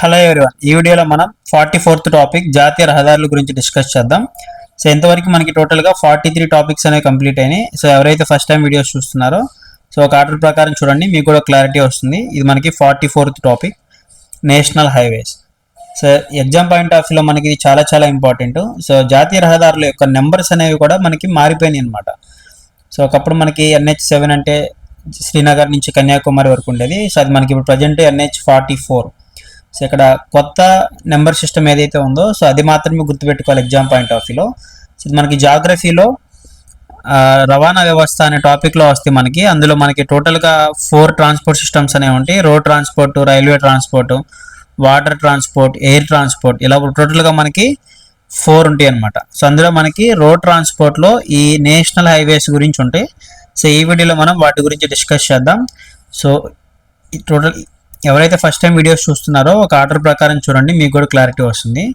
Hello everyone ఈ వీడియోలో మనం ఫార్టీ ఫోర్త్ టాపిక్ జాతీయ రహదారుల గురించి డిస్కస్ చేద్దాం. సో ఎంతవరకు మనకి టోటల్గా ఫార్టీ త్రీ టాపిక్స్ అనేవి కంప్లీట్ అయినాయి. సో ఎవరైతే ఫస్ట్ టైం వీడియోస్ చూస్తున్నారో సో ఒక ఆర్డర్ ప్రకారం చూడండి మీకు కూడా క్లారిటీ వస్తుంది. ఇది మనకి forty fourth topic national highways so exam point of వ్యూలో మనకి ఇది చాలా చాలా ఇంపార్టెంట్ సో జాతీయ రహదారుల యొక్క నెంబర్స్ అనేవి కూడా మనకి మారిపోయినాయి అనమాట సో ఒకప్పుడు మనకి ఎన్హెచ్ సెవెన్ అంటే శ్రీనగర్ నుంచి కన్యాకుమారి వరకు ఉండేది. సో అది మనకి ఇప్పుడు present NH forty four so ఇక్కడ కొత్త నెంబర్ సిస్టమ్ ఏదైతే ఉందో సో అది మాత్రమే గుర్తుపెట్టుకోవాలి ఎగ్జామ్ పాయింట్ ఆఫ్ వ్యూలో. సో మనకి జాగ్రఫీలో రవాణా వ్యవస్థ అనే టాపిక్లో వస్తే మనకి అందులో మనకి టోటల్గా ఫోర్ ట్రాన్స్పోర్ట్ సిస్టమ్స్ అనేవి ఉంటాయి. Road transport railway transport water transport air transport ఇలా టోటల్గా మనకి ఫోర్ ఉంటాయి అనమాట సో అందులో మనకి రోడ్ ట్రాన్స్పోర్ట్లో ఈ నేషనల్ హైవేస్ గురించి ఉంటాయి. సో ఈ వీడియోలో మనం వాటి గురించి డిస్కస్ చేద్దాం. సో టోటల్ ఎవరైతే ఫస్ట్ టైం వీడియోస్ చూస్తున్నారో ఒక ఆర్డర్ ప్రకారం చూడండి మీకు కూడా క్లారిటీ వస్తుంది.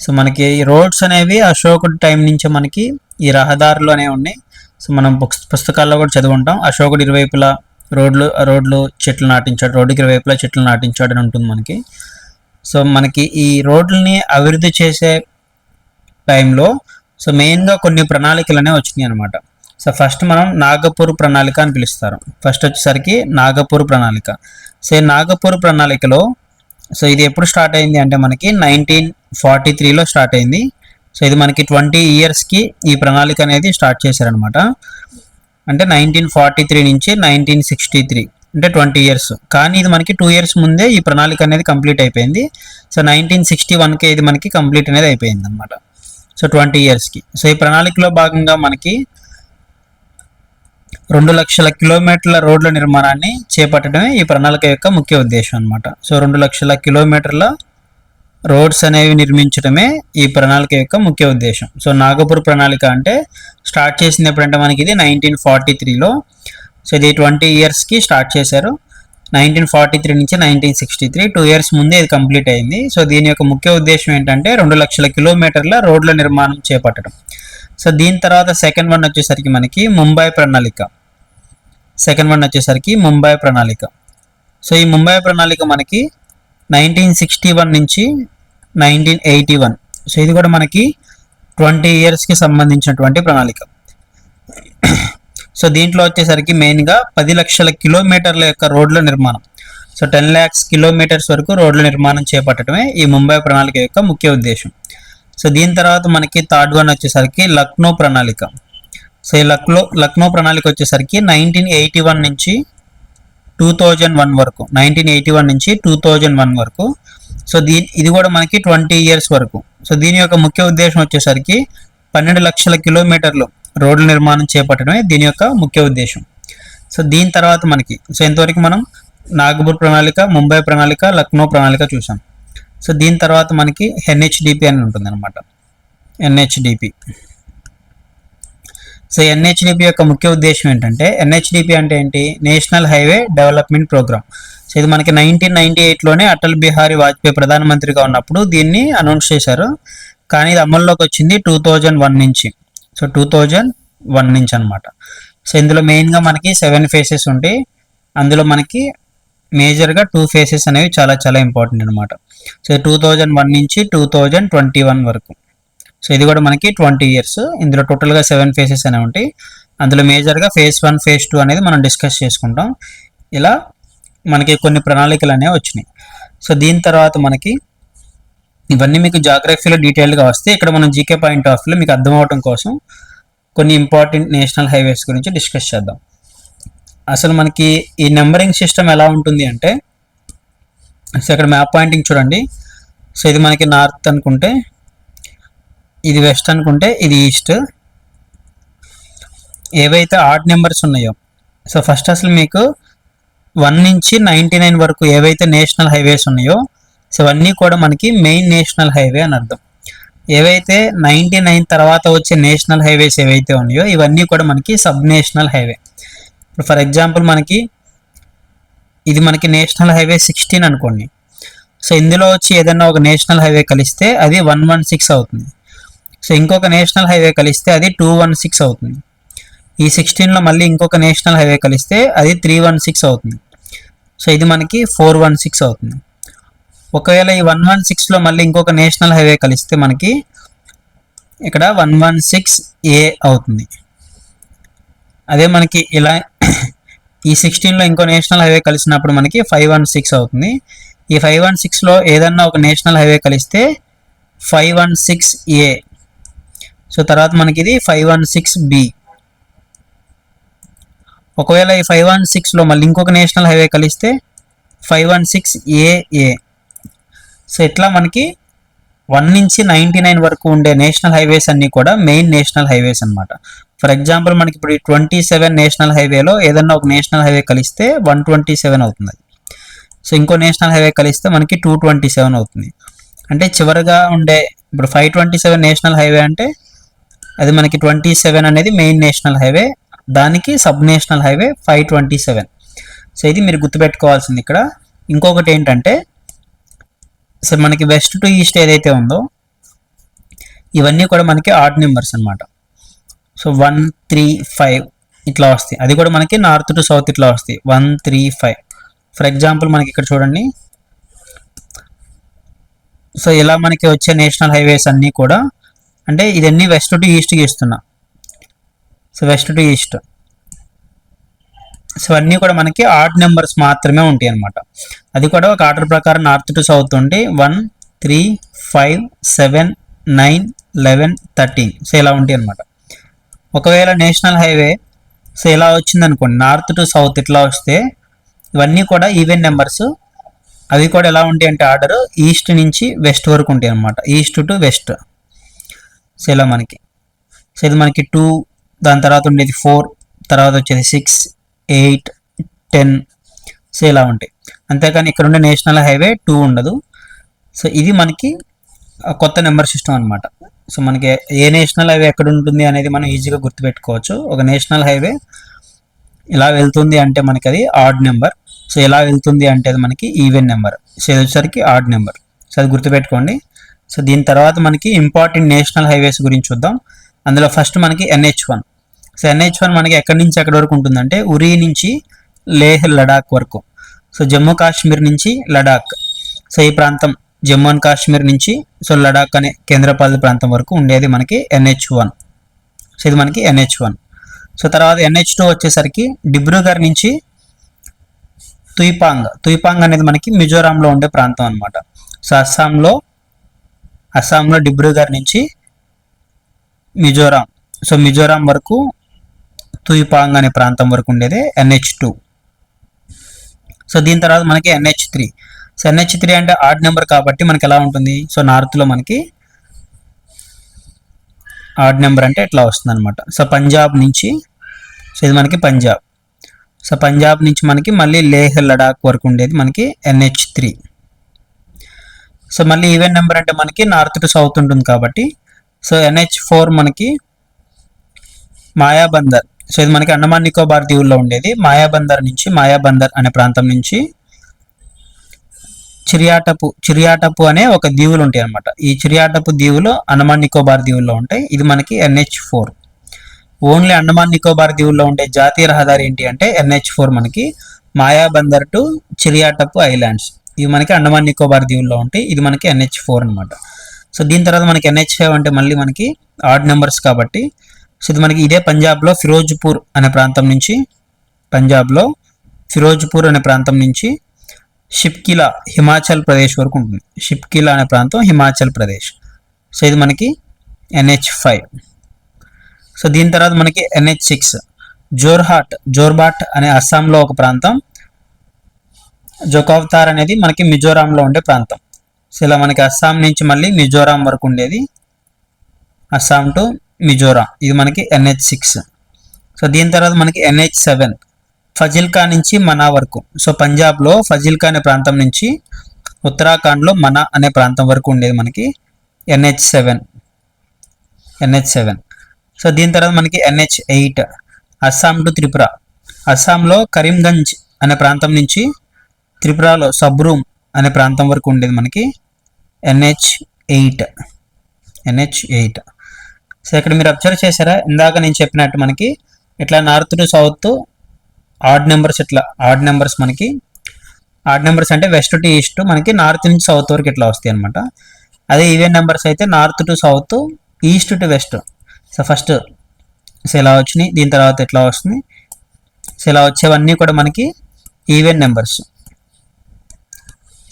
సో మనకి రోడ్స్ అనేవి అశోకుడి టైం నుంచే మనకి ఈ రహదారులు అనేవి ఉన్నాయి. సో మనం బుక్స్ పుస్తకాల్లో కూడా చదువుంటాం. అశోకుడు ఇరువైపులా రోడ్లు రోడ్లు చెట్లు నాటించాడు. రోడ్డుకి ఇరువైపులా చెట్లు నాటించాడు అని ఉంటుంది మనకి. సో మనకి ఈ రోడ్లని అభివృద్ధి చేసే టైంలో సో మెయిన్గా కొన్ని ప్రణాళికలు వచ్చినాయి అనమాట సో ఫస్ట్ మనం నాగపూర్ ప్రణాళిక అని పిలుస్తారు. ఫస్ట్ వచ్చేసరికి నాగపూర్ ప్రణాళిక. సో నాగపూర్ ప్రణాళికలో సో ఇది ఎప్పుడు స్టార్ట్ అయింది అంటే మనకి నైన్టీన్ ఫార్టీ త్రీలో స్టార్ట్ అయింది. సో ఇది మనకి ట్వంటీ ఇయర్స్కి ఈ ప్రణాళిక అనేది స్టార్ట్ చేశారనమాట అంటే నైన్టీన్ ఫార్టీ త్రీ నుంచి నైన్టీన్ సిక్స్టీ త్రీ అంటే ట్వంటీ ఇయర్స్ కానీ ఇది మనకి టూ ఇయర్స్ ముందే ఈ ప్రణాళిక అనేది కంప్లీట్ అయిపోయింది. సో నైన్టీన్ సిక్స్టీ వన్కే ఇది మనకి కంప్లీట్ అనేది అయిపోయింది అనమాట సో ట్వంటీ ఇయర్స్కి సో ఈ ప్రణాళికలో భాగంగా మనకి రెండు లక్షల కిలోమీటర్ల రోడ్ల నిర్మాణాన్ని చేపట్టడమే ఈ ప్రణాళిక యొక్క ముఖ్య ఉద్దేశం అనమాట సో రెండు లక్షల కిలోమీటర్ల రోడ్స్ అనేవి నిర్మించడమే ఈ ప్రణాళిక యొక్క ముఖ్య ఉద్దేశం. సో నాగపూర్ ప్రణాళిక అంటే స్టార్ట్ చేసింది ఎప్పుడంటే మనకి ఇది నైన్టీన్ ఫార్టీ త్రీలో. సో ఇది ట్వంటీ ఇయర్స్కి స్టార్ట్ చేశారు. నైన్టీన్ ఫార్టీ త్రీ నుంచి nineteen sixty three two years ముందే ఇది కంప్లీట్ అయింది. సో దీని యొక్క ముఖ్య ఉద్దేశం ఏంటంటే రెండు లక్షల కిలోమీటర్ల రోడ్ల నిర్మాణం చేపట్టడం. సో దీని తర్వాత సెకండ్ వన్ వచ్చేసరికి మనకి ముంబై ప్రణాళిక. సెకండ్ వన్ వచ్చేసరికి ముంబై ప్రణాళిక. సో ఈ ముంబై ప్రణాళిక మనకి నైన్టీన్ సిక్స్టీ వన్ నుంచి నైన్టీన్ ఎయిటీ వన్. సో ఇది కూడా మనకి ట్వంటీ ఇయర్స్కి సంబంధించినటువంటి ప్రణాళిక. సో దీంట్లో వచ్చేసరికి మెయిన్గా పది లక్షల కిలోమీటర్ల యొక్క రోడ్ల నిర్మాణం. సో టెన్ ల్యాక్స్ కిలోమీటర్స్ వరకు రోడ్ల నిర్మాణం చేపట్టడమే ఈ ముంబై ప్రణాళిక యొక్క ముఖ్య ఉద్దేశం. సో దీని తర్వాత మనకి థర్డ్ వన్ వచ్చేసరికి లక్నో ప్రణాళిక. సో ఈ లక్నో లక్నో ప్రణాళిక వచ్చేసరికి నైన్టీన్ ఎయిటీ వన్ నుంచి టూ థౌజండ్ వన్ వరకు నైన్టీన్ ఎయిటీ వన్ నుంచి టూ థౌజండ్ వన్ వరకు. సో దీని ఇది కూడా మనకి ట్వంటీ ఇయర్స్ వరకు. సో దీని యొక్క ముఖ్య ఉద్దేశం వచ్చేసరికి పన్నెండు లక్షల కిలోమీటర్లు రోడ్ల నిర్మాణం చేపట్టడమే దీని యొక్క ముఖ్య ఉద్దేశం. సో దీని తర్వాత మనకి సో ఇంతవరకు మనం నాగపూర్ ప్రణాళిక ముంబై ప్రణాళిక లక్నో ప్రణాళిక చూసాం. సో దీని తర్వాత మనకి ఎన్హెచ్డిపి అని ఉంటుంది అనమాట ఎన్హెచ్డిపి. సో ఎన్హెచ్డిపి యొక్క ముఖ్య ఉద్దేశం ఏంటంటే ఎన్హెచ్డిపి అంటే ఏంటి? National highway development programme. So ఇది మనకి నైన్టీన్ నైన్టీ ఎయిట్లోనే అటల్ బిహారీ వాజ్పేయి ప్రధానమంత్రిగా ఉన్నప్పుడు దీన్ని అనౌన్స్ చేశారు. కానీ ఇది అమల్లోకి వచ్చింది టూ థౌజండ్ వన్ నుంచి. సో టూ థౌజండ్ వన్ నుంచి అనమాట సో ఇందులో మెయిన్గా మనకి సెవెన్ ఫేసెస్ ఉంటాయి. అందులో మనకి మేజర్గా టూ ఫేసెస్ అనేవి చాలా చాలా ఇంపార్టెంట్ అనమాట సో టూ థౌజండ్ వన్ నుంచి టూ థౌజండ్ ట్వంటీ వన్ వరకు. సో ఇది కూడా మనకి ట్వంటీ ఇయర్స్. ఇందులో టోటల్గా సెవెన్ ఫేసెస్ అనేవి ఉంటాయి. అందులో మేజర్గా ఫేజ్ వన్ ఫేజ్ టూ అనేది మనం డిస్కస్ చేసుకుంటాం. ఇలా మనకి కొన్ని ప్రణాళికలు అనేవి వచ్చినాయి. సో దీని తర్వాత మనకి ఇవన్నీ మీకు జాగ్రఫీలో డీటెయిల్గా వస్తే ఇక్కడ మనం జీకే పాయింట్ ఆఫ్ వ్యూలో మీకు అర్థం అవడం కోసం కొన్ని ఇంపార్టెంట్ నేషనల్ హైవేస్ గురించి డిస్కస్ చేద్దాం. అసలు మనకి ఈ నెంబరింగ్ సిస్టమ్ ఎలా ఉంటుంది అంటే సో ఇక్కడ మ్యాప్ పాయింటింగ్ చూడండి. సో ఇది మనకి నార్త్ అనుకుంటే ఇది వెస్ట్ అనుకుంటే ఇది ఈస్ట్. ఏవైతే ఆడ్ నెంబర్స్ ఉన్నాయో. సో ఫస్ట్ అసలు మీకు వన్ నుంచి నైంటీ నైన్ వరకు ఏవైతే నేషనల్ హైవేస్ ఉన్నాయో సో అవన్నీ కూడా మనకి మెయిన్ నేషనల్ హైవే అని అర్థం. ఏవైతే నైంటీ నైన్ తర్వాత వచ్చే నేషనల్ హైవేస్ ఏవైతే ఉన్నాయో ఇవన్నీ కూడా మనకి సబ్ నేషనల్ హైవే. ఇప్పుడు ఫర్ ఎగ్జాంపుల్ మనకి ఇది మనకి నేషనల్ హైవే సిక్స్టీన్ అనుకోండి. సో ఇందులో వచ్చి ఏదైనా ఒక నేషనల్ హైవే కలిస్తే అది వన్ వన్ సిక్స్ అవుతుంది. సో ఇంకొక నేషనల్ హైవే కలిస్తే అది టూ వన్ సిక్స్ అవుతుంది. ఈ సిక్స్టీన్లో మళ్ళీ ఇంకొక నేషనల్ హైవే కలిస్తే అది త్రీ వన్ సిక్స్ అవుతుంది. సో ఇది మనకి ఫోర్ వన్ సిక్స్ అవుతుంది. ఒకవేళ ఈ వన్ వన్ సిక్స్లో మళ్ళీ ఇంకొక నేషనల్ హైవే కలిస్తే మనకి ఇక్కడ వన్ వన్ సిక్స్ ఏ అవుతుంది. అదే మనకి ఇలా ఈ సిక్స్టీన్లో ఇంకో నేషనల్ హైవే కలిసినప్పుడు మనకి ఫైవ్ వన్ సిక్స్ అవుతుంది. ఈ ఫైవ్ వన్ సిక్స్లో ఏదన్నా ఒక నేషనల్ హైవే కలిస్తే five one six A so తర్వాత మనకి ఇది ఫైవ్ వన్ సిక్స్ బి ఒకవేళ ఈ ఫైవ్ వన్ సిక్స్లో మళ్ళీ ఇంకొక నేషనల్ హైవే కలిస్తే five one six A A so ఇట్లా మనకి వన్ నుంచి నైంటీ నైన్ వరకు ఉండే నేషనల్ హైవేస్ అన్నీ కూడా మెయిన్ నేషనల్ హైవేస్ అన్నమాట. ఫర్ ఎగ్జాంపుల్ మనకి ఇప్పుడు ట్వంటీ సెవెన్ నేషనల్ హైవేలో ఏదన్నా ఒక నేషనల్ హైవే కలిస్తే వన్ ట్వంటీ సెవెన్ అవుతుంది. సో ఇంకో నేషనల్ హైవే కలిస్తే మనకి టూ ట్వంటీ సెవెన్ అవుతుంది. అంటే చివరిగా ఉండే ఇప్పుడు five twenty seven national highway అంటే అది మనకి ట్వంటీ సెవెన్ అనేది మెయిన్ నేషనల్ హైవే దానికి sub national highway five twenty seven so ఇది మీరు గుర్తుపెట్టుకోవాల్సింది ఇక్కడ. ఇంకొకటి ఏంటంటే సో మనకి వెస్ట్ టు ఈస్ట్ ఏదైతే ఉందో ఇవన్నీ కూడా మనకి ఆడ్ నెంబర్స్ అన్నమాట. సో వన్ త్రీ ఫైవ్ ఇట్లా వస్తాయి. అది కూడా మనకి నార్త్ టు సౌత్ ఇట్లా వస్తాయి. One three five for example మనకి ఇక్కడ చూడండి. సో ఇలా మనకి వచ్చే నేషనల్ హైవేస్ అన్నీ కూడా అంటే ఇదన్నీ వెస్ట్ టు ఈస్ట్కి ఇస్తున్నా. So west to east. So అన్నీ కూడా మనకి ఆడ్ నెంబర్స్ మాత్రమే ఉంటాయి అనమాట అది కూడా ఒక ఆర్డర్ ప్రకారం నార్త్ టు సౌత్ ఉంటే one three five seven nine eleven thirteen. So ఇలా ఉంటాయి అనమాట ఒకవేళ నేషనల్ హైవే సో ఇలా వచ్చింది అనుకోండి నార్త్ టు సౌత్ ఇట్లా వస్తే ఇవన్నీ కూడా ఈవెన్ నెంబర్స్. అవి కూడా ఎలా ఉంటాయి అంటే ఆర్డర్ ఈస్ట్ నుంచి వెస్ట్ వరకు ఉంటాయి అనమాట ఈస్ట్ టు వెస్ట్. సో మనకి. సో ఇది మనకి టూ దాని తర్వాత ఉండేది ఫోర్ తర్వాత వచ్చేది సిక్స్ ఎయిట్ టెన్ సో ఇలా ఉంటాయి. అంతేకాని ఇక్కడ ఉండే నేషనల్ హైవే టూ ఉండదు. సో ఇది మనకి కొత్త నెంబర్ సిస్టమ్ అనమాట సో మనకి ఏ నేషనల్ హైవే ఎక్కడ ఉంటుంది అనేది మనం ఈజీగా గుర్తుపెట్టుకోవచ్చు. ఒక నేషనల్ హైవే ఇలా వెళ్తుంది అంటే మనకి అది ఆడ్ నెంబర్ సో ఎలా వెళ్తుంది అంటే అది మనకి ఈవెన్ నెంబర్ సో ఇది వచ్చేసరికి ఆడ్ నెంబర్ సో అది గుర్తుపెట్టుకోండి. సో దీని తర్వాత మనకి ఇంపార్టెంట్ నేషనల్ హైవేస్ గురించి చూద్దాం. అందులో ఫస్ట్ మనకి NH one. So NH one మనకి ఎక్కడి నుంచి ఎక్కడి వరకు ఉంటుందంటే ఉరీ నుంచి లేహ్ లడాక్ వరకు. సో జమ్మూ కాశ్మీర్ నుంచి లడాక్. సో ఈ ప్రాంతం జమ్మూ అండ్ కాశ్మీర్ నుంచి సో లడాక్ అనే కేంద్రపాలిత ప్రాంతం వరకు ఉండేది మనకి ఎన్హెచ్ వన్. సో ఇది మనకి ఎన్హెచ్ వన్. సో తర్వాత ఎన్హెచ్ టూ వచ్చేసరికి డిబ్రూఘర్ నుంచి తుయిపాంగ్. తుయిపాంగ్ అనేది మనకి మిజోరాంలో ఉండే ప్రాంతం అనమాట సో అస్సాంలో అస్సాంలో డిబ్రూగఢ్ నుంచి మిజోరాం. సో మిజోరాం వరకు తుయిపాంగ్ అనే ప్రాంతం వరకు ఉండేది ఎన్హెచ్ టూ. సో దీని తర్వాత మనకి NH three. So NH three అంటే ఆడ్ నెంబర్ కాబట్టి మనకి ఎలా ఉంటుంది? సో నార్త్లో మనకి ఆడ్ నెంబర్ అంటే ఇట్లా వస్తుంది అనమాట సో పంజాబ్ నుంచి సో ఇది మనకి పంజాబ్. సో పంజాబ్ నుంచి మనకి మళ్ళీ లేహ్ లడాక్ వరకు ఉండేది మనకి ఎన్హెచ్ త్రీ. సో మళ్ళీ ఈవెన్ నెంబర్ అంటే మనకి నార్త్ టు సౌత్ ఉంటుంది కాబట్టి సో ఎన్హెచ్ ఫోర్ మనకి మాయాబందర్. సో ఇది మనకి అండమాన్ నికోబార్ దీవుల్లో ఉండేది. మాయాబందర్ నుంచి మాయాబందర్ అనే ప్రాంతం నుంచి చిరియాటపు చిరియాటపు అనే ఒక దీవులు ఉంటాయి అనమాట ఈ చిరియాటపు దీవులు అండమాన్ నికోబార్ దీవుల్లో ఉంటాయి. ఇది మనకి NH four. Only Andaman Nicobar దీవుల్లో ఉండే జాతీయ రహదారి ఏంటి అంటే ఎన్హెచ్ ఫోర్ మనకి మాయాబందర్ టు చిరియాటపు ఐలాండ్స్. ఇవి మనకి అండమాన్ నికోబార్ దీవుల్లో ఉంటాయి. ఇది మనకి ఎన్హెచ్ ఫోర్ అనమాట సో దీని తర్వాత మనకి ఎన్హెచ్ ఫైవ్ అంటే మళ్ళీ మనకి ఆడ్ నెంబర్స్ కాబట్టి సో ఇది మనకి ఇదే పంజాబ్లో ఫిరోజ్పూర్ అనే ప్రాంతం నుంచి పంజాబ్లో ఫిరోజ్పూర్ అనే ప్రాంతం నుంచి షిప్కిలా హిమాచల్ ప్రదేశ్ వరకు ఉంటుంది. షిప్కిలా అనే ప్రాంతం హిమాచల్ ప్రదేశ్. సో ఇది మనకి ఎన్హెచ్ ఫైవ్. సో దీని తర్వాత మనకి ఎన్హెచ్ సిక్స్. జోర్హాట్ జోర్బాట్ అనే అస్సాంలో ఒక ప్రాంతం జొకావతార్ అనేది మనకి మిజోరాంలో ఉండే ప్రాంతం. సో ఇలా మనకి అస్సాం నుంచి మళ్ళీ మిజోరాం వరకు ఉండేది. అస్సాం టు మిజోరాం. ఇది మనకి ఎన్హెచ్ సిక్స్. సో దీని తర్వాత మనకి ఎన్హెచ్ సెవెన్. ఫజిల్కా నుంచి మనా వరకు. సో పంజాబ్లో ఫజిల్కా అనే ప్రాంతం నుంచి ఉత్తరాఖండ్లో మనా అనే ప్రాంతం వరకు ఉండేది మనకి NH seven. NH seven. So దీని తర్వాత మనకి NH eight. Assam to Tripura. అస్సాంలో కరీంగంజ్ అనే ప్రాంతం నుంచి త్రిపురలో సబ్రూమ్ అనే ప్రాంతం వరకు ఉండేది మనకి. NH eight. NH eight. So ఇక్కడ మీరు అబ్జర్వ్ చేశారా? ఇందాక నేను చెప్పినట్టు మనకి ఇట్లా north to south odd numbers ఇట్లా ఆడ్ నెంబర్స్ మనకి. ఆడ్ నెంబర్స్ అంటే వెస్ట్ టు ఈస్ట్ మనకి నార్త్ నుంచి సౌత్ వరకు ఇట్లా వస్తాయి అనమాట అదే ఈవెన్ నెంబర్స్ అయితే north to south east to west. So first so ఇలా వచ్చినాయి దీని తర్వాత ఎట్లా వస్తుంది. సో ఇలా వచ్చేవన్నీ కూడా మనకి ఈవెన్ నెంబర్స్.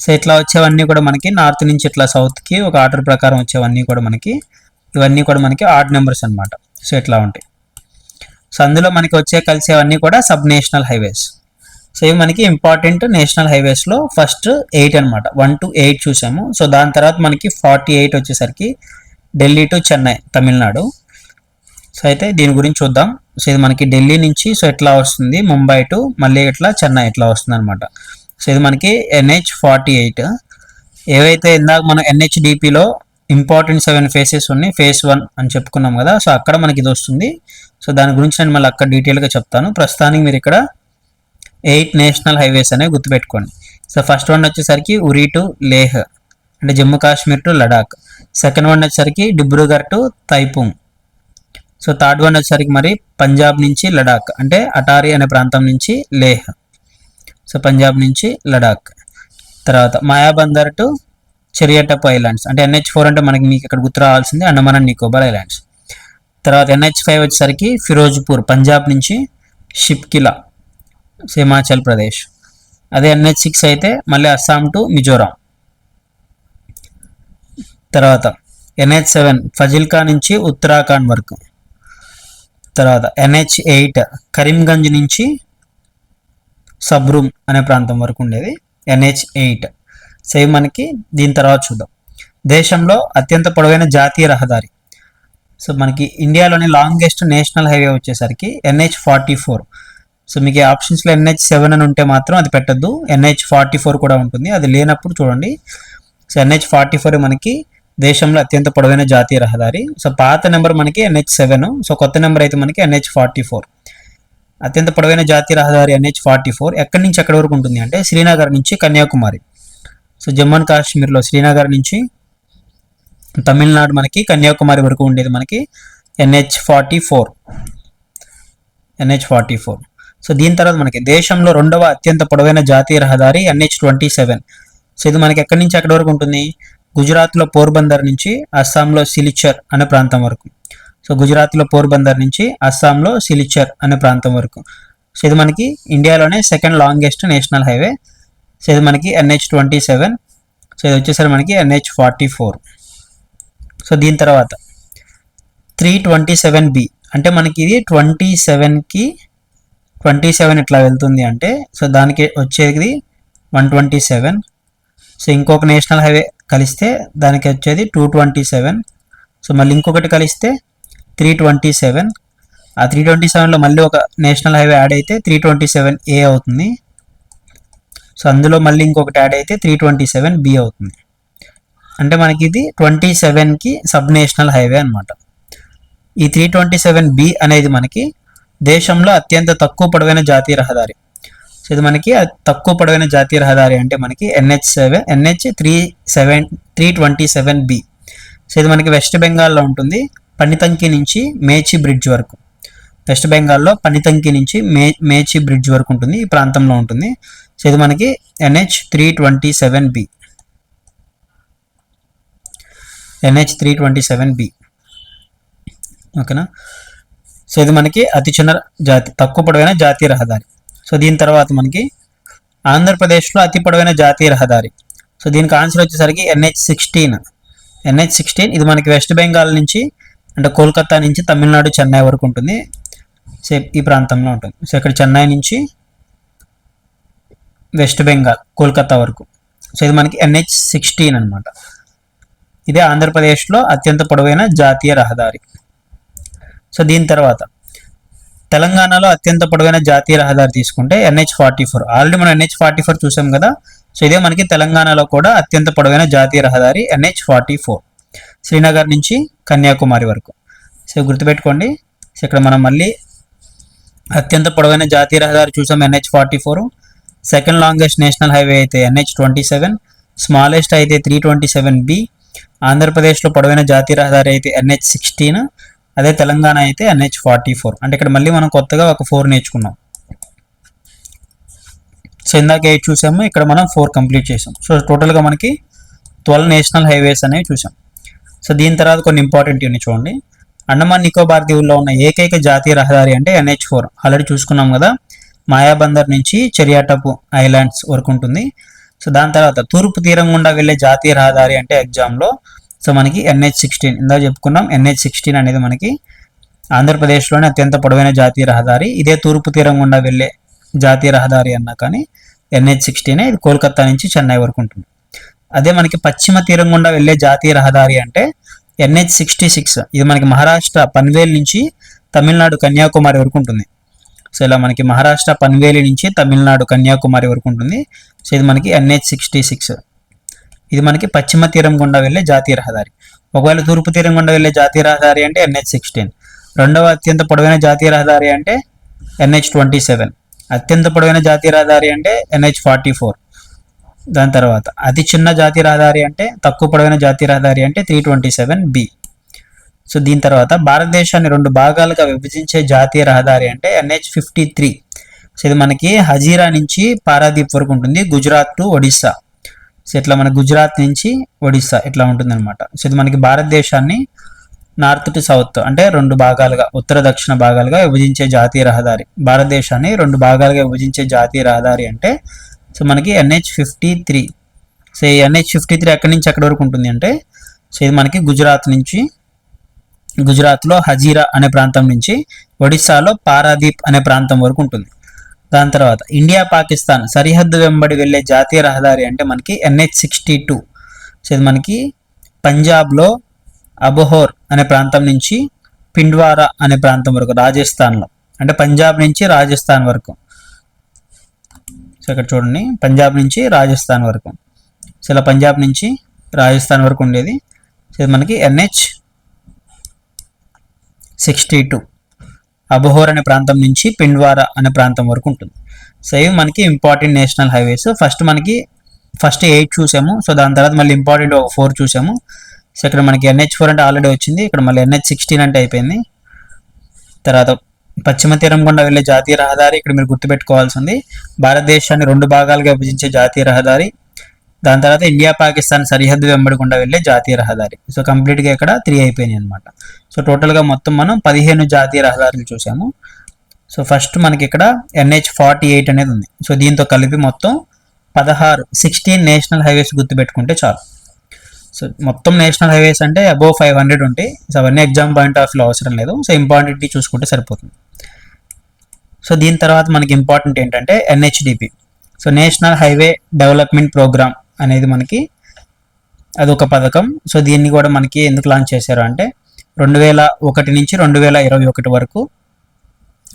సో ఇట్లా వచ్చేవన్నీ కూడా మనకి నార్త్ నుంచి ఇట్లా సౌత్కి ఒక ఆర్డర్ ప్రకారం వచ్చేవన్నీ కూడా మనకి ఇవన్నీ కూడా మనకి ఆడ్ నెంబర్స్ అనమాట సో ఇట్లా ఉంటాయి. సో అందులో మనకి వచ్చే కలిసేవన్నీ కూడా సబ్ నేషనల్ హైవేస్ సో ఇవి మనకి ఇంపార్టెంట్ నేషనల్ హైవేస్లో ఫస్ట్ ఎయిట్ అనమాట వన్ టు ఎయిట్ చూసాము. సో దాని తర్వాత మనకి ఫార్టీ ఎయిట్ వచ్చేసరికి ఢిల్లీ టు చెన్నై తమిళనాడు. సో అయితే దీని గురించి చూద్దాం. సో ఇది మనకి ఢిల్లీ నుంచి సో ఎట్లా వస్తుంది? ముంబై టు మళ్ళీ ఇట్లా చెన్నై ఇట్లా వస్తుంది అనమాట సో ఇది మనకి ఎన్హెచ్ ఫార్టీ ఎయిట్. ఏవైతే ఇందాక మనం ఎన్హెచ్డిపిలో ఇంపార్టెంట్ సెవెన్ ఫేసెస్ ఉన్నాయి ఫేస్ వన్ అని చెప్పుకున్నాం కదా సో అక్కడ మనకి ఇది వస్తుంది. సో దాని గురించి నేను మళ్ళీ అక్కడ డీటెయిల్గా చెప్తాను. ప్రస్తుతానికి మీరు ఇక్కడ ఎయిట్ నేషనల్ హైవేస్ అనేవి గుర్తుపెట్టుకోండి. సో ఫస్ట్ వన్ వచ్చేసరికి ఉరి టు లేహ్ అంటే Jammu Kashmir to Ladakh. Second one వచ్చేసరికి Dibrugarh to Tuipang. So third one వచ్చేసరికి మరి పంజాబ్ నుంచి లడాక్ అంటే అటారీ అనే ప్రాంతం నుంచి లేహ్. సో పంజాబ్ నుంచి లడాక్. తర్వాత మాయాబందర్ టు చెరియటప్ ఐలాండ్స్. అంటే ఎన్హెచ్ ఫోర్ అంటే మనకి మీకు ఇక్కడ గుర్తు రావాల్సింది అండమాన్ అండ్ నికోబార్ ఐలాండ్స్. తర్వాత ఎన్హెచ్ ఫైవ్ వచ్చేసరికి ఫిరోజ్పూర్ పంజాబ్ నుంచి షిప్కిలా హిమాచల్ ప్రదేశ్. అదే ఎన్హెచ్ సిక్స్ అయితే మళ్ళీ అస్సాం టు మిజోరాం. తర్వాత ఎన్హెచ్ సెవెన్ ఫజిల్కా నుంచి ఉత్తరాఖండ్ వరకు. తర్వాత ఎన్హెచ్ ఎయిట్ కరీంగంజ్ నుంచి సబ్రూమ్ అనే ప్రాంతం వరకు ఉండేది ఎన్హెచ్ ఎయిట్. సేమ్ మనకి దీని తర్వాత చూద్దాం. దేశంలో అత్యంత పొడవైన జాతీయ రహదారి. సో మనకి ఇండియాలోని లాంగెస్ట్ నేషనల్ హైవే వచ్చేసరికి ఎన్హెచ్ ఫార్టీ ఫోర్. సో మీకు ఆప్షన్స్లో ఎన్హెచ్ సెవెన్ అని ఉంటే మాత్రం అది పెట్టద్దు. ఎన్హెచ్ ఫార్టీ ఫోర్ కూడా ఉంటుంది. అది లేనప్పుడు చూడండి. సో ఎన్హెచ్ ఫార్టీ ఫోర్ మనకి దేశంలో అత్యంత పొడవైన జాతీయ రహదారి. సో పాత నెంబర్ మనకి ఎన్హెచ్ సెవెన్. సో కొత్త నెంబర్ అయితే మనకి ఎన్హెచ్ ఫార్టీ ఫోర్. అత్యంత పొడవైన జాతీయ రహదారి ఎన్హెచ్ ఫార్టీ ఫోర్ ఎక్కడి నుంచి ఎక్కడి వరకు ఉంటుంది అంటే శ్రీనగర్ నుంచి కన్యాకుమారి. సో జమ్మూ అండ్ కాశ్మీర్లో శ్రీనగర్ నుంచి తమిళనాడు మనకి కన్యాకుమారి వరకు ఉండేది మనకి NH forty four. NH forty four. So దీని తర్వాత మనకి దేశంలో రెండవ అత్యంత పొడవైన జాతీయ రహదారి ఎన్హెచ్ ట్వంటీ సెవెన్. సో ఇది మనకి ఎక్కడి నుంచి ఎక్కడి వరకు ఉంటుంది? గుజరాత్లో పోర్బందర్ నుంచి అస్సాంలో సిలిచర్ అనే ప్రాంతం వరకు. సో గుజరాత్లో పోర్బందర్ నుంచి అస్సాంలో సిలిచర్ అనే ప్రాంతం వరకు. సో ఇది మనకి ఇండియాలోనే second longest national highway. So ఇది మనకి ఎన్హెచ్ ట్వంటీ సెవెన్. సో ఇది వచ్చేసరికి మనకి ఎన్హెచ్ ఫార్టీ ఫోర్. సో దీని తర్వాత త్రీ ట్వంటీ సెవెన్ బి. అంటే మనకి ఇది ట్వంటీ సెవెన్కి ట్వంటీ సెవెన్ ఇట్లా వెళ్తుంది అంటే సో దానికి వచ్చేది వన్ ట్వంటీ సెవెన్. సో ఇంకొక నేషనల్ హైవే కలిస్తే దానికి వచ్చేది టూ ట్వంటీ సెవెన్. సో మళ్ళీ ఇంకొకటి కలిస్తే త్రీ ట్వంటీ సెవెన్ ఆ త్రీ ట్వంటీ సెవెన్లో మళ్ళీ ఒక నేషనల్ హైవే యాడ్ అయితే త్రీ ట్వంటీ సెవెన్ ఏ అవుతుంది. సో అందులో మళ్ళీ ఇంకొకటి యాడ్ అయితే త్రీ ట్వంటీ సెవెన్ బి అవుతుంది. అంటే మనకి ఇది ట్వంటీ సెవెన్కి సబ్ నేషనల్ హైవే అనమాట ఈ త్రీ ట్వంటీ సెవెన్ బి అనేది మనకి దేశంలో అత్యంత తక్కువ పొడవైన జాతీయ రహదారి. సో ఇది మనకి తక్కువ పొడవైన జాతీయ రహదారి అంటే మనకి NH seven NH three seven three twenty seven B so ఇది మనకి వెస్ట్ బెంగాల్లో ఉంటుంది. పనితంకి నుంచి మేచి బ్రిడ్జ్ వరకు. వెస్ట్ బెంగాల్లో పనితంకి నుంచి మే మేచి బ్రిడ్జ్ వరకు ఉంటుంది. ఈ ప్రాంతంలో ఉంటుంది. సో ఇది మనకి NH three twenty seven B. NH three twenty seven B. ఓకేనా? సో ఇది మనకి అతి చిన్న జాతి తక్కువ పొడవైన జాతీయ రహదారి. సో దీని తర్వాత మనకి ఆంధ్రప్రదేశ్లో అతి పొడవైన జాతీయ రహదారి. సో దీనికి ఆన్సర్ వచ్చేసరికి ఎన్హెచ్ సిక్స్టీన్. ఎన్హెచ్ సిక్స్టీన్ ఇది మనకి వెస్ట్ బెంగాల్ నుంచి అంటే కోల్కతా నుంచి తమిళనాడు చెన్నై వరకు ఉంటుంది. సో ఈ ప్రాంతంలో ఉంటుంది. సో ఇక్కడ చెన్నై నుంచి వెస్ట్ బెంగాల్ కోల్కతా వరకు. సో ఇది మనకి ఎన్హెచ్ సిక్స్టీన్ అనమాట ఇదే ఆంధ్రప్రదేశ్లో అత్యంత పొడవైన జాతీయ రహదారి. సో దీని తర్వాత తెలంగాణలో అత్యంత పొడవైన జాతీయ రహదారి తీసుకుంటే ఎన్హెచ్ ఫార్టీ ఫోర్. ఆల్రెడీ మనం ఎన్హెచ్ ఫార్టీ ఫోర్ చూసాం కదా. సో ఇదే మనకి తెలంగాణలో కూడా అత్యంత పొడవైన జాతీయ రహదారి ఎన్హెచ్ ఫార్టీ ఫోర్. శ్రీనగర్ నుంచి కన్యాకుమారి వరకు. సో గుర్తుపెట్టుకోండి సో ఇక్కడ మనం మళ్ళీ అత్యంత పొడవైన జాతీయ రహదారి చూసాం NH forty four. Second longest national highway అయితే ఎన్హెచ్ ట్వంటీ సెవెన్. స్మాలెస్ట్ అయితే త్రీ ట్వంటీ సెవెన్ బి. ఆంధ్రప్రదేశ్లో పొడవైన జాతీయ రహదారి అయితే ఎన్హెచ్ సిక్స్టీన్. అదే తెలంగాణ అయితే ఎన్హెచ్ ఫార్టీ ఫోర్. అంటే ఇక్కడ మళ్ళీ మనం కొత్తగా ఒక ఫోర్ నేర్చుకున్నాం. సో ఇందాక ఎయిట్ చూసాము ఇక్కడ మనం ఫోర్ కంప్లీట్ చేసాం. సో టోటల్గా మనకి ట్వెల్వ్ నేషనల్ హైవేస్ అనేవి చూసాం. సో దీని తర్వాత కొన్ని ఇంపార్టెంట్ ఇవన్నీ చూడండి. అండమాన్ నికోబార్ దీవుల్లో ఉన్న ఏకైక జాతీయ రహదారి అంటే ఎన్హెచ్ ఫోర్. ఆల్రెడీ చూసుకున్నాం కదా. మాయాబందర్ నుంచి చెరియాటపు ఐలాండ్స్ వరకు ఉంటుంది. సో దాని తర్వాత తూర్పు తీరం గుండా వెళ్ళే జాతీయ రహదారి అంటే ఎగ్జామ్లో. సో మనకి ఎన్హెచ్ సిక్స్టీన్. ఇందాక చెప్పుకున్నాం ఎన్హెచ్ సిక్స్టీన్ అనేది మనకి ఆంధ్రప్రదేశ్లోనే అత్యంత పొడవైన జాతీయ రహదారి. ఇదే తూర్పు తీరం గుండా వెళ్ళే జాతీయ రహదారి అన్నా కానీ ఎన్హెచ్ సిక్స్టీనే ఇది కోల్కతా నుంచి చెన్నై వరకు ఉంటుంది. అదే మనకి పశ్చిమ తీరం గుండా వెళ్ళే జాతీయ రహదారి అంటే ఎన్హెచ్ సిక్స్టీ సిక్స్. ఇది మనకి మహారాష్ట్ర పన్వేల్ నుంచి తమిళనాడు కన్యాకుమారి వరకు ఉంటుంది. సో ఇలా మనకి మహారాష్ట్ర పన్వేలి నుంచి తమిళనాడు కన్యాకుమారి వరకు ఉంటుంది. సో ఇది మనకి ఎన్హెచ్ సిక్స్టీ సిక్స్. ఇది మనకి పశ్చిమ తీరం గుండా వెళ్ళే జాతీయ రహదారి. ఒకవేళ తూర్పు తీరం గుండా వెళ్ళే జాతీయ రహదారి అంటే ఎన్హెచ్ సిక్స్టీన్. రెండవ అత్యంత పొడవైన జాతీయ రహదారి అంటే ఎన్హెచ్ ట్వంటీ సెవెన్. అత్యంత పొడవైన జాతీయ రహదారి అంటే ఎన్హెచ్ ఫార్టీ ఫోర్. దాని తర్వాత అతి చిన్న జాతీయ రహదారి అంటే తక్కువ పొడవైన జాతీయ రహదారి అంటే three twenty seven B so దీని తర్వాత భారతదేశాన్ని రెండు భాగాలుగా విభజించే జాతీయ రహదారి అంటే ఎన్హెచ్ ఫిఫ్టీ త్రీ సో ఇది మనకి హజీరా నుంచి పారాదీప్ వరకు ఉంటుంది గుజరాత్ టు ఒడిస్సా. సో ఇట్లా మన గుజరాత్ నుంచి ఒడిస్సా ఇట్లా ఉంటుంది అనమాట సో ఇది మనకి భారతదేశాన్ని నార్త్ టు సౌత్ అంటే రెండు భాగాలుగా ఉత్తర దక్షిణ భాగాలుగా విభజించే జాతీయ రహదారి. భారతదేశాన్ని రెండు భాగాలుగా విభజించే జాతీయ రహదారి అంటే సో మనకి ఎన్హెచ్ ఫిఫ్టీ త్రీ. సో ఈ ఎన్హెచ్ ఫిఫ్టీ త్రీ ఎక్కడి నుంచి ఎక్కడి వరకు ఉంటుంది అంటే సో ఇది మనకి గుజరాత్ నుంచి గుజరాత్లో హజీరా అనే ప్రాంతం నుంచి ఒడిస్సాలో పారాదీప్ అనే ప్రాంతం వరకు ఉంటుంది. దాని తర్వాత ఇండియా పాకిస్తాన్ సరిహద్దు వెంబడి వెళ్ళే జాతీయ రహదారి అంటే మనకి ఎన్హెచ్ సిక్స్టీ టూ. సో ఇది మనకి పంజాబ్లో అబోహోర్ అనే ప్రాంతం నుంచి పిండ్వారా అనే ప్రాంతం వరకు రాజస్థాన్లో. అంటే పంజాబ్ నుంచి రాజస్థాన్ వరకు. సో ఇక్కడ చూడండి. పంజాబ్ నుంచి రాజస్థాన్ వరకు. సో ఇలా పంజాబ్ నుంచి రాజస్థాన్ వరకు ఉండేది. సో ఇది మనకి ఎన్హెచ్ సిక్స్టీ టూ. అబోహోర్ అనే ప్రాంతం నుంచి పిండ్వారా అనే ప్రాంతం వరకు ఉంటుంది. సో ఇవి మనకి ఇంపార్టెంట్ నేషనల్ హైవేస్. ఫస్ట్ మనకి ఫస్ట్ ఎయిట్ చూసాము. సో దాని తర్వాత మళ్ళీ ఇంపార్టెంట్ ఒక ఫోర్ చూసాము. సో ఇక్కడ మనకి ఎన్హెచ్ ఫోర్ అంటే ఆల్రెడీ వచ్చింది. ఇక్కడ మళ్ళీ ఎన్హెచ్ సిక్స్టీన్ అంటే అయిపోయింది. తర్వాత పశ్చిమ తీరం గుండా వెళ్ళే జాతీయ రహదారి ఇక్కడ మీరు గుర్తుపెట్టుకోవాల్సింది. భారతదేశాన్ని రెండు భాగాలుగా విభజించే జాతీయ రహదారి. దాని తర్వాత ఇండియా పాకిస్తాన్ సరిహద్దు వెంబడి గుండా వెళ్ళే జాతీయ రహదారి. సో కంప్లీట్గా ఇక్కడ త్రీ అయిపోయినాయి అనమాట సో టోటల్గా మొత్తం మనం పదిహేను జాతీయ రహదారులు చూసాము. సో ఫస్ట్ మనకి ఇక్కడ ఎన్హెచ్ ఫార్టీ ఎయిట్ అనేది ఉంది. సో దీంతో కలిపి మొత్తం పదహారు సిక్స్టీన్ నేషనల్ హైవేస్ గుర్తుపెట్టుకుంటే చాలు. సో మొత్తం నేషనల్ హైవేస్ అంటే అబోవ్ ఫైవ్ హండ్రెడ్ ఉంటాయి. సో అవన్నీ ఎగ్జామ్ పాయింట్ ఆఫ్ వ్యూ అవసరం లేదు. సో ఇంపార్టెంట్ చూసుకుంటే సరిపోతుంది. సో దీని తర్వాత మనకి ఇంపార్టెంట్ ఏంటంటే NHDP so national highway development programme అనేది మనకి అదొక పథకం. సో దీన్ని కూడా మనకి ఎందుకు లాంచ్ చేశారు అంటే రెండు వేల ఒకటి నుంచి రెండు వేల ఇరవై ఒకటి వరకు.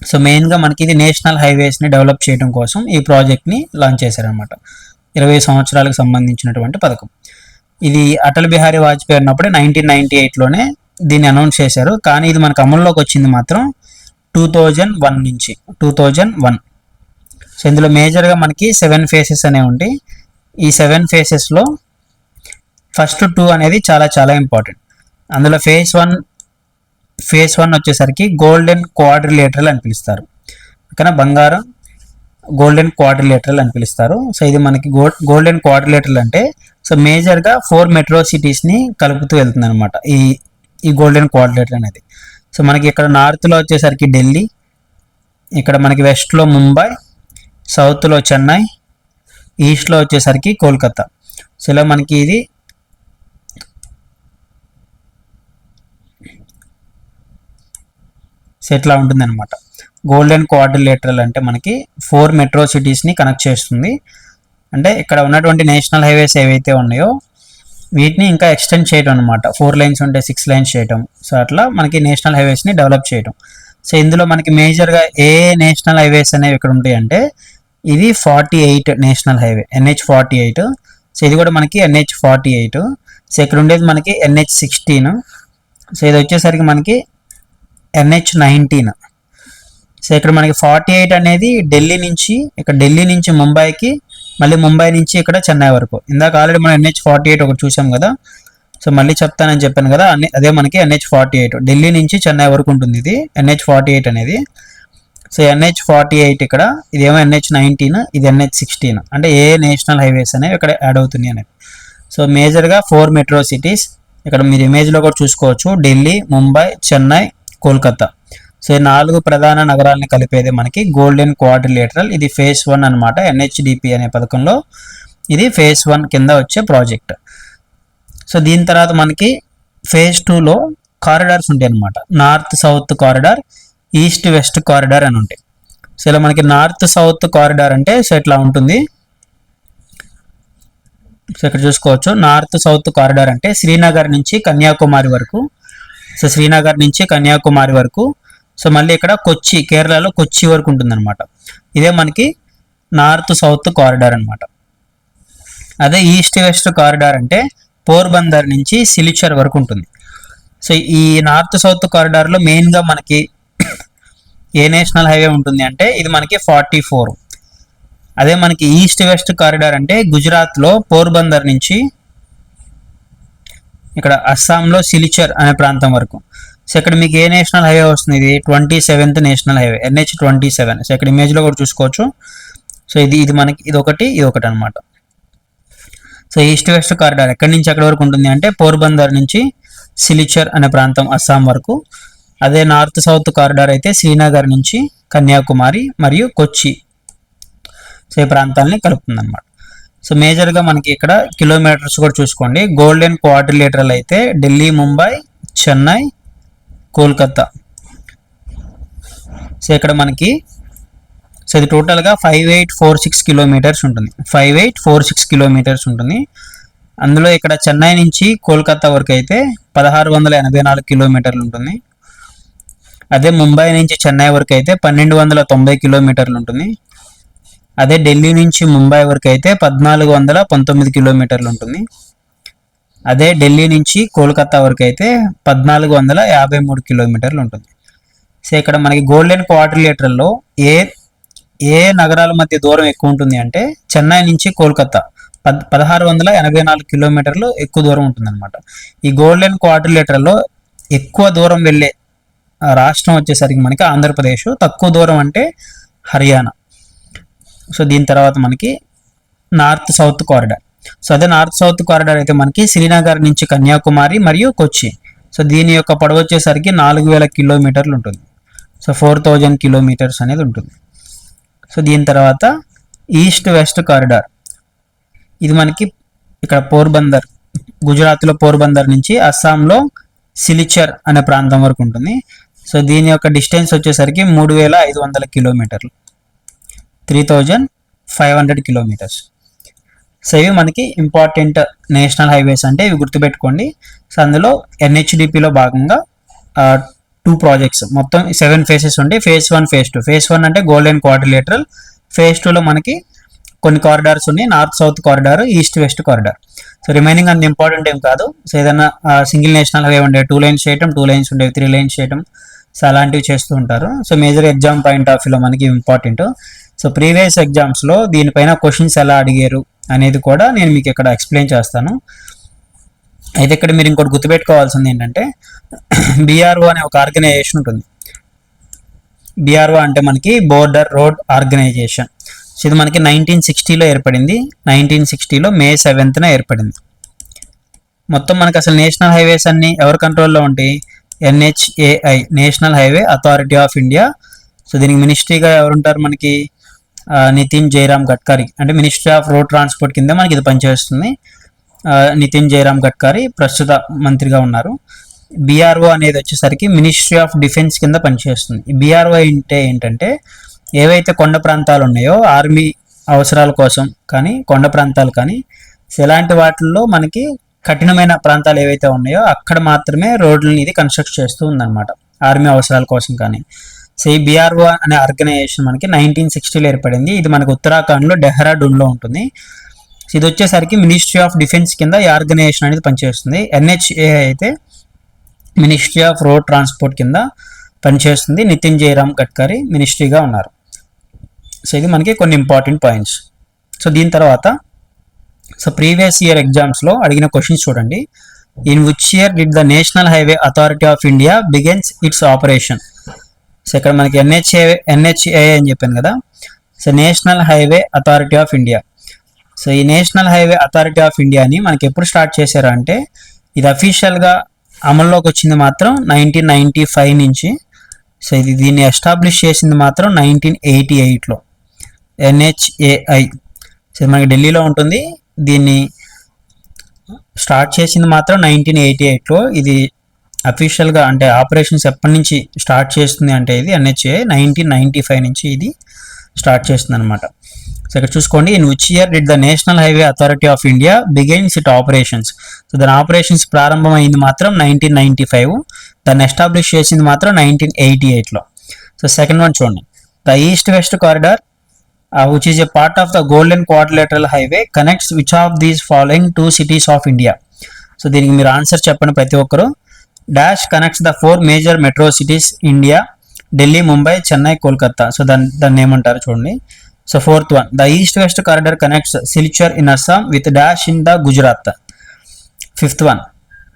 సో మెయిన్గా మనకి ఇది నేషనల్ హైవేస్ని డెవలప్ చేయడం కోసం ఈ ప్రాజెక్ట్ని లాంచ్ చేశారనమాట ఇరవై సంవత్సరాలకు సంబంధించినటువంటి పథకం. ఇది అటల్ బిహారీ వాజ్పేయి ఉన్నప్పుడు నైన్టీన్ నైన్టీ ఎయిట్లోనే దీన్ని అనౌన్స్ చేశారు. కానీ ఇది మనకు అమల్లోకి వచ్చింది మాత్రం టూ థౌజండ్ వన్ నుంచి టూ థౌజండ్ వన్. సో ఇందులో మేజర్గా మనకి సెవెన్ ఫేసెస్ అనేవి ఉంటాయి ఈ సెవెన్ ఫేసెస్లో ఫస్ట్ టూ అనేది చాలా చాలా ఇంపార్టెంట్. అందులో ఫేస్ వన్ ఫేస్ వన్ వచ్చేసరికి గోల్డెన్ క్వాడ్రిలేటరల్ అని పిలుస్తారు. ఓకేనా? బంగారం గోల్డెన్ క్వాడ్రిలేటరల్ అని పిలుస్తారు. సో ఇది మనకి గో గోల్డెన్ క్వాడ్రిలేటరల్ అంటే సో మేజర్గా ఫోర్ మెట్రో సిటీస్ని కలుపుతూ వెళ్తుంది అనమాట ఈ ఈ గోల్డెన్ క్వాడ్రిలేటర్ అనేది. సో మనకి ఇక్కడ నార్త్లో వచ్చేసరికి ఢిల్లీ ఇక్కడ మనకి వెస్ట్లో ముంబై సౌత్లో చెన్నై ఈస్ట్లో వచ్చేసరికి కోల్కతా. సో ఇలా మనకి ఇది సెట్లా ఉంటుంది అనమాట గోల్డెన్ క్వార్డిలేటరల్ అంటే మనకి ఫోర్ మెట్రో సిటీస్ని కనెక్ట్ చేస్తుంది. అంటే ఇక్కడ ఉన్నటువంటి నేషనల్ హైవేస్ ఏవైతే ఉన్నాయో వీటిని ఇంకా ఎక్స్టెండ్ చేయడం అనమాట ఫోర్ లైన్స్ ఉంటే సిక్స్ లైన్స్ చేయడం సో అట్లా మనకి నేషనల్ హైవేస్ని డెవలప్ చేయడం సో ఇందులో మనకి మేజర్గా ఏ నేషనల్ హైవేస్ అనేవి ఇక్కడ ఉంటాయి అంటే ఇది forty eight national highway NH forty eight. So ఇది కూడా మనకి ఎన్హెచ్ ఫార్టీ ఎయిట్. సో ఇక్కడ ఉండేది మనకి ఎన్హెచ్ సిక్స్టీన్. సో ఇది వచ్చేసరికి మనకి ఎన్హెచ్ నైన్టీన్. సో ఇక్కడ మనకి ఫార్టీ ఎయిట్ అనేది ఢిల్లీ నుంచి ఇక్కడ ఢిల్లీ నుంచి ముంబైకి మళ్ళీ ముంబై నుంచి ఇక్కడ చెన్నై వరకు. ఇందాక ఆల్రెడీ మనం ఎన్హెచ్ ఫార్టీ ఎయిట్ ఒకటి చూసాం కదా. సో మళ్ళీ చెప్తానని చెప్పాను కదా అన్ని అదే మనకి ఎన్హెచ్ ఫార్టీ ఎయిట్. ఢిల్లీ నుంచి చెన్నై వరకు ఉంటుంది ఇది ఎన్హెచ్ ఫార్టీ ఎయిట్ అనేది. సో ఎన్హెచ్ ఫార్టీ ఎయిట్ ఇక్కడ ఇదేమో ఎన్హెచ్ నైన్టీన్ ఇది ఎన్హెచ్ సిక్స్టీన్. అంటే ఏ నేషనల్ హైవేస్ అనేవి ఇక్కడ యాడ్ అవుతున్నాయి అనేది. సో మేజర్గా ఫోర్ మెట్రో సిటీస్ ఇక్కడ మీరు ఇమేజ్లో కూడా చూసుకోవచ్చు. ఢిల్లీ ముంబై చెన్నై కోల్కతా. సో ఈ నాలుగు ప్రధాన నగరాలని కలిపేది మనకి గోల్డెన్ క్వాడ్రిలేటరల్ ఇది ఫేజ్ వన్ అనమాట ఎన్హెచ్డిపి అనే పథకంలో ఇది ఫేజ్ వన్ కింద వచ్చే ప్రాజెక్ట్ సో దీని తర్వాత మనకి ఫేజ్ టూలో కారిడార్స్ ఉంటాయి అనమాట north south corridor east west corridor అని ఉంటాయి. సో ఇలా మనకి నార్త్ సౌత్ కారిడార్ అంటే సో ఇట్లా ఉంటుంది? సో ఇక్కడ చూసుకోవచ్చు. నార్త్ సౌత్ కారిడార్ అంటే శ్రీనగర్ నుంచి కన్యాకుమారి వరకు. సో శ్రీనగర్ నుంచి కన్యాకుమారి వరకు సో మళ్ళీ ఇక్కడ కొచ్చి కేరళలో కొచ్చి వరకు ఉంటుందన్నమాట. ఇదే మనకి నార్త్ సౌత్ కారిడార్ అన్నమాట. అదే ఈస్ట్ వెస్ట్ కారిడార్ అంటే పోర్బందర్ నుంచి సిలిచర్ వరకు ఉంటుంది. సో ఈ నార్త్ సౌత్ కారిడార్లో మెయిన్గా మనకి ఏ నేషనల్ హైవే ఉంటుంది అంటే ఇది మనకి ఫార్టీ ఫోర్. అదే మనకి ఈస్ట్ వెస్ట్ కారిడార్ అంటే గుజరాత్లో పోర్బందర్ నుంచి ఇక్కడ అస్సాంలో సిలిచర్ అనే ప్రాంతం వరకు. సో ఇక్కడ మీకు ఏ నేషనల్ హైవే వస్తుంది? ఇది twenty seventh national highway NH twenty seven. So ఇక్కడ ఇమేజ్లో కూడా చూసుకోవచ్చు. సో ఇది ఇది మనకి ఇది ఒకటి ఇది ఒకటి అనమాట సో ఈస్ట్ వెస్ట్ కారిడార్ ఎక్కడి నుంచి ఎక్కడి వరకు ఉంటుంది అంటే పోర్బందర్ నుంచి సిలిచర్ అనే ప్రాంతం అస్సాం వరకు. అదే నార్త్ సౌత్ కారిడార్ అయితే శ్రీనగర్ నుంచి కన్యాకుమారి మరియు కొచ్చి. సో ఈ ప్రాంతాలని కలుపుతుంది అనమాట సో మేజర్గా మనకి ఇక్కడ కిలోమీటర్స్ కూడా చూసుకోండి. గోల్డెన్ క్వాడ్రిలేటరల్ అయితే ఢిల్లీ ముంబై చెన్నై కోల్కత్తా. సో ఇక్కడ మనకి సో ఇది టోటల్గా five eight four six kilometres ఉంటుంది. Five eight four six kilometres ఉంటుంది. అందులో ఇక్కడ చెన్నై నుంచి కోల్కతా వరకు అయితే పదహారు వందల ఎనభై నాలుగు కిలోమీటర్లు ఉంటుంది. అదే ముంబై నుంచి చెన్నై వరకు అయితే పన్నెండు వందల తొంభై కిలోమీటర్లు ఉంటుంది. అదే ఢిల్లీ నుంచి ముంబై వరకు అయితే పద్నాలుగు వందల పంతొమ్మిది కిలోమీటర్లు ఉంటుంది. అదే ఢిల్లీ నుంచి కోల్కతా వరకు అయితే పద్నాలుగు వందల యాభై మూడు కిలోమీటర్లు ఉంటుంది. సో ఇక్కడ మనకి గోల్డెన్ క్వార్టర్లేటర్లో ఏ ఏ నగరాల మధ్య దూరం ఎక్కువ ఉంటుంది అంటే చెన్నై నుంచి కోల్కతా పద్ పదహారు వందల ఎనభై నాలుగు కిలోమీటర్లు ఎక్కువ దూరం ఉంటుందన్నమాట. ఈ గోల్డెన్ క్వార్టర్లేటర్లో ఎక్కువ దూరం వెళ్ళే రాష్ట్రం వచ్చేసరికి మనకి ఆంధ్రప్రదేశ్. తక్కువ దూరం అంటే హర్యానా. సో దీని తర్వాత మనకి నార్త్ సౌత్ కారిడార్. సో అదే నార్త్ సౌత్ కారిడార్ అయితే మనకి శ్రీనగర్ నుంచి కన్యాకుమారి మరియు కొచ్చి. సో దీని యొక్క పొడవు వచ్చేసరికి నాలుగు వేల కిలోమీటర్లు ఉంటుంది. సో ఫోర్ థౌజండ్ కిలోమీటర్స్ అనేది ఉంటుంది. సో దీని తర్వాత ఈస్ట్ వెస్ట్ కారిడార్. ఇది మనకి ఇక్కడ పోర్బందర్ గుజరాత్లో పోర్బందర్ నుంచి అస్సాంలో సిలిచర్ అనే ప్రాంతం వరకు ఉంటుంది. సో దీని యొక్క డిస్టెన్స్ వచ్చేసరికి మూడు వేల ఐదు వందల కిలోమీటర్లు. Three thousand five hundred kilometres. So ఇవి మనకి ఇంపార్టెంట్ నేషనల్ హైవేస్ అంటే ఇవి గుర్తుపెట్టుకోండి. సో అందులో ఎన్హెచ్డిపిలో భాగంగా టూ ప్రాజెక్ట్స్ మొత్తం సెవెన్ ఫేసెస్ ఉంటాయి phase one phase two phase one అంటే గోల్డెన్ క్వాడ్రిలేటరల్ ఫేజ్ టూలో మనకి కొన్ని కారిడార్స్ ఉన్నాయి. North south corridor east west corridor so remaining అంత ఇంపార్టెంట్ ఏం కాదు. సో ఏదైనా సింగిల్ నేషనల్ హైవే ఉండే టూ లైన్స్ చేయటం టూ లైన్స్ ఉండేవి త్రీ లైన్స్ చేయటం. సో అలాంటివి చేస్తూ ఉంటారు. So major exam point of వ్యూలో మనకి ఇంపార్టెంట్ సో ప్రీవియస్ ఎగ్జామ్స్లో దీనిపైన క్వశ్చన్స్ ఎలా అడిగారు? అనేది కూడా నేను మీకు ఇక్కడ ఎక్స్ప్లెయిన్ చేస్తాను. అయితే ఇక్కడ మీరు ఇంకోటి గుర్తుపెట్టుకోవాల్సింది ఏంటంటే బీఆర్ఓ అనే ఒక ఆర్గనైజేషన్ ఉంటుంది. బీఆర్ఓ అంటే మనకి బోర్డర్ రోడ్ ఆర్గనైజేషన్ సో ఇది మనకి నైన్టీన్ సిక్స్టీలో ఏర్పడింది. నైన్టీన్ సిక్స్టీలో మే సెవెంత్న ఏర్పడింది. మొత్తం మనకి అసలు నేషనల్ హైవేస్ అన్ని ఎవరి కంట్రోల్లో ఉంటాయి? NHAI national highway authority of India so దీనికి మినిస్ట్రీగా ఎవరుంటారు మనకి? నితిన్ జయరామ్ గడ్కరీ అంటే మినిస్ట్రీ ఆఫ్ రోడ్ ట్రాన్స్పోర్ట్ కింద మనకి ఇది పనిచేస్తుంది. నితిన్ జయరామ్ గడ్కరీ ప్రస్తుత మంత్రిగా ఉన్నారు. బీఆర్ఓ అనేది వచ్చేసరికి మినిస్ట్రీ ఆఫ్ డిఫెన్స్ కింద పనిచేస్తుంది. బీఆర్ఓ అంటే ఏంటంటే ఏవైతే కొండ ప్రాంతాలు ఉన్నాయో ఆర్మీ అవసరాల కోసం కానీ కొండ ప్రాంతాలు కానీ ఎలాంటి ఇలాంటి వాటిల్లో మనకి కఠినమైన ప్రాంతాలు ఏవైతే ఉన్నాయో అక్కడ మాత్రమే రోడ్లని ఇది కన్స్ట్రక్ట్ చేస్తూ ఉందన్నమాట. ఆర్మీ అవసరాల కోసం కానీ. సో ఈ బీఆర్ఓ అనే ఆర్గనైజేషన్ మనకి నైన్టీన్ సిక్స్టీలో ఏర్పడింది. ఇది మనకు ఉత్తరాఖండ్లో డెహ్రాడూన్లో ఉంటుంది. సో ఇది వచ్చేసరికి మినిస్ట్రీ ఆఫ్ డిఫెన్స్ కింద ఈ ఆర్గనైజేషన్ అనేది పనిచేస్తుంది. ఎన్హెచ్ఏ అయితే మినిస్ట్రీ ఆఫ్ రోడ్ ట్రాన్స్పోర్ట్ కింద పనిచేస్తుంది. నితిన్ జయరామ్ గడ్కరీ మినిస్ట్రీగా ఉన్నారు. సో ఇది మనకి కొన్ని ఇంపార్టెంట్ పాయింట్స్. సో దీని తర్వాత సో ప్రీవియస్ ఇయర్ ఎగ్జామ్స్లో అడిగిన క్వశ్చన్స్ చూడండి. In which year did the national highway authority of India begins its operation so ఇక్కడ మనకి ఎన్హెచ్ఏ ఎన్హెచ్ఏ అని చెప్పాను కదా. So national highway authority of India so ఈ నేషనల్ హైవే అథారిటీ ఆఫ్ ఇండియాని మనకి ఎప్పుడు స్టార్ట్ చేశారు అంటే ఇది అఫీషియల్గా అమల్లోకి వచ్చింది మాత్రం నైన్టీన్ నైంటీ ఫైవ్ నుంచి. సో ఇది దీన్ని ఎస్టాబ్లిష్ చేసింది మాత్రం నైన్టీన్ ఎయిటీ ఎయిట్లో ఎన్హెచ్ఏఐ సో మనకి ఢిల్లీలో ఉంటుంది. దీన్ని స్టార్ట్ చేసింది మాత్రం నైన్టీన్ ఎయిటీ ఎయిట్లో ఇది అఫీషియల్గా అంటే ఆపరేషన్స్ ఎప్పటి నుంచి స్టార్ట్ చేస్తుంది అంటే ఇది ఎన్హెచ్ఏ నైన్టీన్ నైన్టీ ఫైవ్ నుంచి ఇది స్టార్ట్ చేస్తుంది అనమాట సో ఇక్కడ చూసుకోండి in which year did the national highway authority of India begins it operations so దాని ఆపరేషన్స్ ప్రారంభమైంది మాత్రం నైన్టీన్ నైన్టీ ఫైవ్ దాన్ని ఎస్టాబ్లిష్ చేసింది మాత్రం నైన్టీన్ ఎయిటీ ఎయిట్లో సో సెకండ్ వన్ చూడండి. The east west corridor which is a part of the golden quadrilateral highway connects which of these following two cities of India so దీనికి మీరు answer చెప్పండి ప్రతి ఒక్కరు. Dash connects the four major metro cities India Delhi Mumbai Chennai Kolkata so దాన్ని దాన్ని ఏమంటారు చూడండి. So fourth one the east west corridor connects Silchar in Assam with dash in the Gujarat fifth one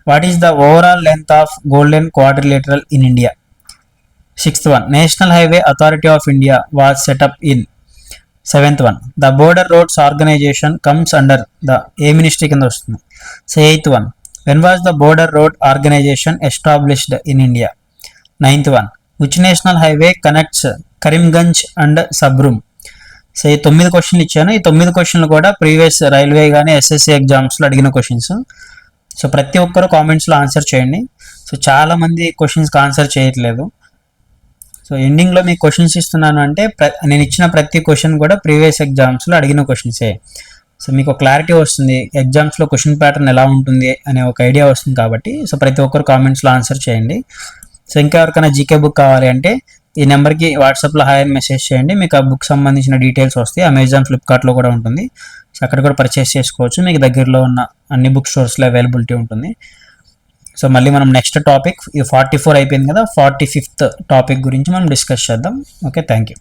what is the overall length of golden quadrilateral in India sixth one national highway authority of India was set up in seventh one the border roads organisation comes under the a ministry కింద వస్తుంది. So eighth one when was the border road organisation established in India ninth one which national highway connects Karimganj and Sabroom so ఈ తొమ్మిది క్వశ్చన్లు ఇచ్చాను. ఈ తొమ్మిది క్వశ్చన్లు కూడా ప్రీవియస్ రైల్వే కానీ ఎస్ఎస్సి ఎగ్జామ్స్లో అడిగిన క్వశ్చన్స్ సో ప్రతి ఒక్కరు కామెంట్స్లో ఆన్సర్ చేయండి. సో చాలా మంది క్వశ్చన్స్కి ఆన్సర్ చేయట్లేదు. సో ఎండింగ్లో మీకు క్వశ్చన్స్ ఇస్తున్నాను అంటే ప్ర- నేను ఇచ్చిన ప్రతి క్వశ్చన్ కూడా ప్రీవియస్ ఎగ్జామ్స్లో అడిగిన క్వశ్చన్సే సో మీకు క్లారిటీ వస్తుంది ఎగ్జామ్స్లో క్వశ్చన్ ప్యాటర్న్ ఎలా ఉంటుంది అనే ఒక ఐడియా వస్తుంది కాబట్టి సో ప్రతి ఒక్కరు కామెంట్స్లో ఆన్సర్ చేయండి. సో ఇంకా ఎవరికైనా జీకే బుక్ కావాలి అంటే ఈ నెంబర్కి వాట్సాప్లో హాయ్ మెసేజ్ చేయండి. మీకు ఆ బుక్ సంబంధించిన డీటెయిల్స్ వస్తాయి. అమెజాన్ ఫ్లిప్కార్ట్లో కూడా ఉంటుంది. సో అక్కడ కూడా పర్చేస్ చేసుకోవచ్చు. మీకు దగ్గరలో ఉన్న అన్ని బుక్ స్టోర్స్లో అవైలబిలిటీ ఉంటుంది. సో మళ్ళీ మనం నెక్స్ట్ టాపిక్ ఇది ఫార్టీ ఫోర్ అయిపోయింది కదా ఫార్టీ ఫిఫ్త్ టాపిక్ గురించి మనం డిస్కస్ చేద్దాం. Okay thank you